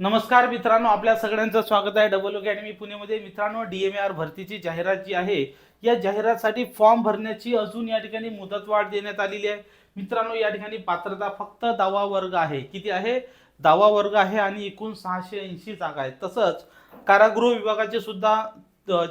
नमस्कार मित्रांनो आपल्या सगळ्यांचं स्वागत आहे डबल अकॅडमी पुणेमध्ये. मित्रांनो डी एम आर भरतीची जाहिरात जी आहे या जाहिरातसाठी फॉर्म भरण्याची अजून या ठिकाणी मुदतवाढ देण्यात आलेली आहे. मित्रांनो या ठिकाणी पात्रता फक्त दहावा वर्ग आहे. किती आहे? दहावा वर्ग आहे आणि एकूण सहाशे ऐंशी जागा आहेत. तसंच कारागृह विभागाची सुद्धा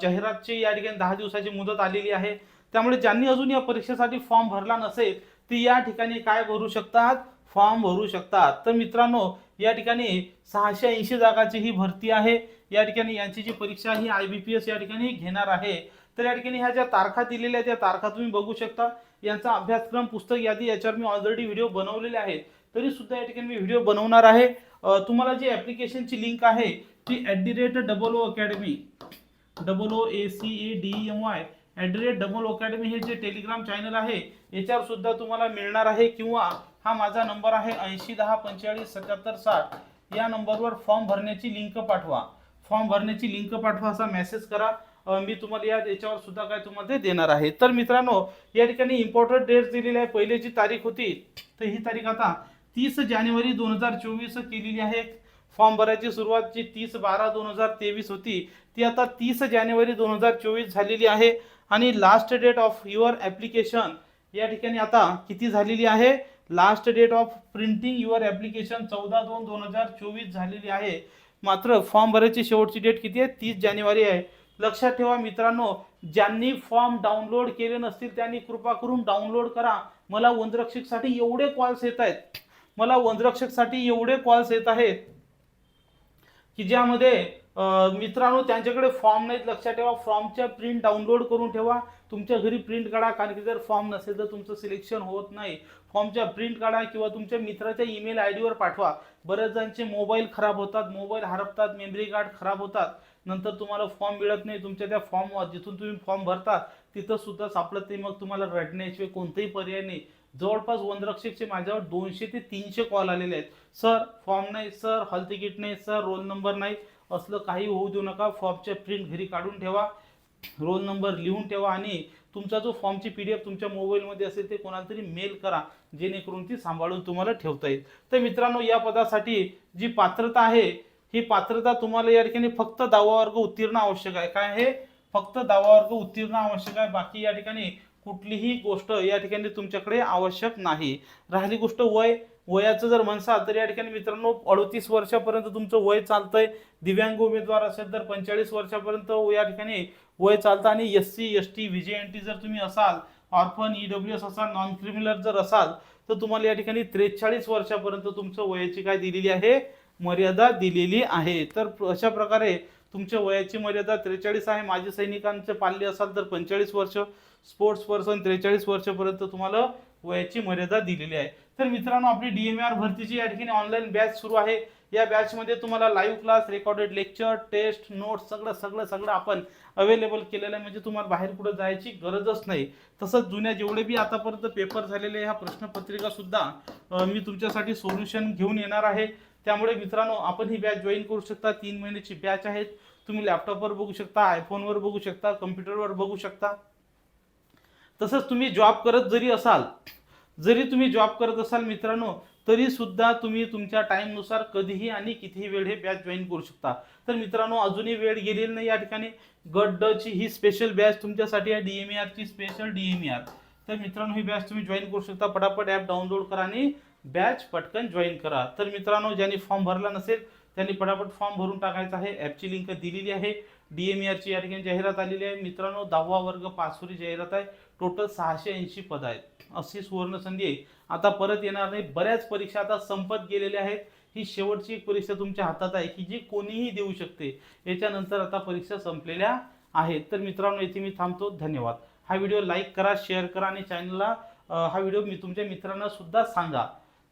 जाहिरातची या ठिकाणी दहा दिवसाची मुदत आलेली आहे. त्यामुळे ज्यांनी अजून या परीक्षेसाठी फॉर्म भरला नसेल ती या ठिकाणी काय भरू शकतात? फॉर्म भरू शकतात. तर मित्रांनो या ठिकाणी सहाशे ऐंशी जागाची ही भरती आहे. या ठिकाणी यांची जी परीक्षा ही आय बी पी एस या ठिकाणी घेणार आहे. तर या ठिकाणी ह्या ज्या तारखा दिलेल्या आहेत त्या तारखा तुम्ही बघू शकता. यांचा अभ्यासक्रम पुस्तक यादी याच्यावर मी ऑलरेडी व्हिडिओ बनवलेले आहेत. तरी सुद्धा या ठिकाणी मी व्हिडिओ बनवणार आहे. तुम्हाला जी ॲप्लिकेशनची लिंक आहे ती at the rate double O academy double O A C A D M Y at rate double academy हे जे टेलिग्राम चॅनल आहे याच्यावर सुद्धा तुम्हाला मिळणार आहे किंवा हा माझा नंबर आहे ऐंशी दहा पंचेचाळीस सत्याहत्तर साठ. या नंबरवर फॉर्म भरण्याची लिंक पाठवा. फॉर्म भरण्याची लिंक पाठवा असा मेसेज करा. मी तुम्हाला या याच्यावर सुद्धा काय तुम्हाला ते देणार आहे. तर मित्रांनो या ठिकाणी इम्पॉर्टंट डेट्स दिलेली आहे. पहिले जी तारीख होती तर ही तारीख आता तीस जानेवारी दोन हजार चोवीस केलेली आहे. फॉर्म भरायची सुरुवात जी तीस बारा दोन हजार तेवीस होती. ती आता तीस जानेवारी दोन हजार चोवीस झालेली आहे. आणि last date of your application या ठिकाणी आता किती झालेली आहे? Last date of printing your application चौदा दोन दोन हजार चोवीस झालेली आहे. मात्र फॉर्म भरायची शेवटची डेट किती आहे? तीस जानेवारी आहे. लक्षात ठेवा मित्रांनो ज्यांनी फॉर्म डाउनलोड केले नसतील त्यांनी कृपा करून डाउनलोड करा. मला वनरक्षकसाठी एवढे कॉल्स येत आहेत. मला वनरक्षकसाठी एवढे कॉल्स येत आहेत की ज्यामध्ये मित्रांनो त्यांच्याकडे फॉर्म नाहीत. लक्षात ठेवा फॉर्मच्या प्रिंट डाउनलोड करून ठेवा. तुमच्या घरी प्रिंट काढा. कारण की जर फॉर्म नसेल तर तुमचं सिलेक्शन होत नाही. फॉर्मच्या प्रिंट काढा किंवा तुमच्या मित्राच्या ईमेल आय डीवर पाठवा. बऱ्याच जणांचे मोबाईल खराब होतात. मोबाईल हरपतात. मेमरी कार्ड खराब होतात. नंतर तुम्हाला फॉर्म मिळत नाही. तुमच्या त्या फॉर्मवर जिथून तुम्ही फॉर्म भरता तिथं सुद्धा सापडत नाही. मग तुम्हाला रडण्याशिवाय कोणताही पर्याय नाही. जवळपास वनरक्षकचे माझ्यावर दोनशे ते तीनशे कॉल आलेले आहेत. सर फॉर्म नाही. सर हॉल तिकीट नाही. सर रोल नंबर नाही. असलं काही होऊ देऊ नका. फॉर्मच्या प्रिंट घरी काढून ठेवा. रोल नंबर लिहून ठेवा आणि तुमचा जो फॉर्मची पी डी एफ तुमच्या मोबाईलमध्ये असेल ते कोणाला तरी मेल करा जेणेकरून ती सांभाळून तुम्हाला ठेवता येईल. तर मित्रांनो या पदासाठी जी पात्रता आहे ही पात्रता तुम्हाला या ठिकाणी फक्त दहावा वर्ग उत्तीर्ण आवश्यक आहे. काय आहे? फक्त दहावा वर्ग उत्तीर्ण आवश्यक आहे. बाकी या ठिकाणी कुठलीही गोष्ट या ठिकाणी तुमच्याकडे आवश्यक नाही. राहिली गोष्ट वय. वयाचं जर म्हणसाल तर या ठिकाणी मित्रांनो अडतीस वर्षापर्यंत तुमचं वय चालतंय. दिव्यांग उमेदवार असेल तर पंचेचाळीस वर्षापर्यंत या ठिकाणी वय चालतं. आणि S C S T V N T जर तुम्ही असाल ऑर्फन ई डब्ल्यू एस असाल नॉन क्रिमिनल जर असाल तर तुम्हाला या ठिकाणी त्रेचाळीस वर्षापर्यंत तुमचं वयाची काय दिलेली आहे? मर्यादा दिलेली आहे. तर अशा प्रकारे तुमच्या वयाची मर्यादा त्रेचाळीस आहे. माजी सैनिकांचे पाल्य असाल तर पंचेचाळीस वर्ष स्पोर्ट्स पर्सन त्रेचाळीस वर्षापर्यंत तुम्हाला वयाची मर्यादा दिलेली आहे. तर मित्रांनो आपली डी एम आर भरतीची या ठिकाणी ऑनलाईन बॅच सुरू आहे. या बॅचमध्ये तुम्हाला live class recorded lecture test notes सगळं सगळं सगळं आपण अवेलेबल केलेलं आहे. म्हणजे तुम्हाला बाहेर कुठं जायची गरजच नाही. तसंच जुन्या जेवढे बी आतापर्यंत पेपर झालेले ह्या प्रश्नपत्रिका सुद्धा मी तुमच्यासाठी सोल्युशन घेऊन येणार आहे. त्यामुळे मित्रांनो आपण ही बॅच जॉईन करू शकता. तीन महिन्याची बॅच आहेत. तुम्ही लॅपटॉपवर बघू शकता आयफोनवर बघू शकता कम्प्युटरवर बघू शकता. तसंच तुम्ही जॉब करत जरी असाल जरी तुम्ही जॉब करत असाल मित्रांनो तरी सुद्धा तुम्ही तुमच्या टाईमनुसार कधीही आणि कितीही वेळ हे बॅच जॉईन करू शकता. तर मित्रांनो अजूनही वेळ गेलेली नाही या ठिकाणी. गट ही स्पेशल बॅच तुमच्यासाठी आहे डी एम ई आरची special D M E R तर मित्रांनो ही बॅच तुम्ही जॉईन करू शकता. पटापट ॲप डाउनलोड करा आणि बॅच पटकन जॉईन करा. तर मित्रांनो ज्यांनी फॉर्म भरला नसेल त्यांनी पटापट फॉर्म भरून टाकायचा आहे. ॲपची लिंक दिलेली आहे. डी एम आरची या ठिकाणी जाहिरात आलेली आहे. मित्रांनो दहावा वर्ग पाचवरी जाहिरात आहे. टोटल सहाशे ऐंशी पद आहेत. अशी सुवर्ण संधी आहे. आता परत येणार नाही. बऱ्याच परीक्षा आता संपत गेलेल्या आहेत. ही शेवटची एक परीक्षा तुमच्या हातात आहे की जी कोणीही देऊ शकते. याच्यानंतर आता परीक्षा संपलेल्या आहेत. तर मित्रांनो इथे मी थांबतो. धन्यवाद. हा व्हिडिओ लाईक करा शेअर करा आणि चॅनलला हा व्हिडिओ मी तुमच्या मित्रांना सुद्धा सांगा.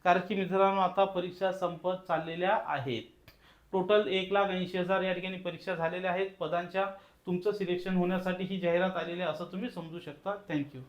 कारण की मित्रांनो आता परीक्षा संपत चाललेल्या आहेत. टोटल एक लाख ऐंशी हजार या ठिकाणी परीक्षा झालेल्या आहेत. पदांच्या तुमचं सिलेक्शन होण्यासाठी ही जाहिरात आलेली आहे असं तुम्ही समजू शकता. थँक्यू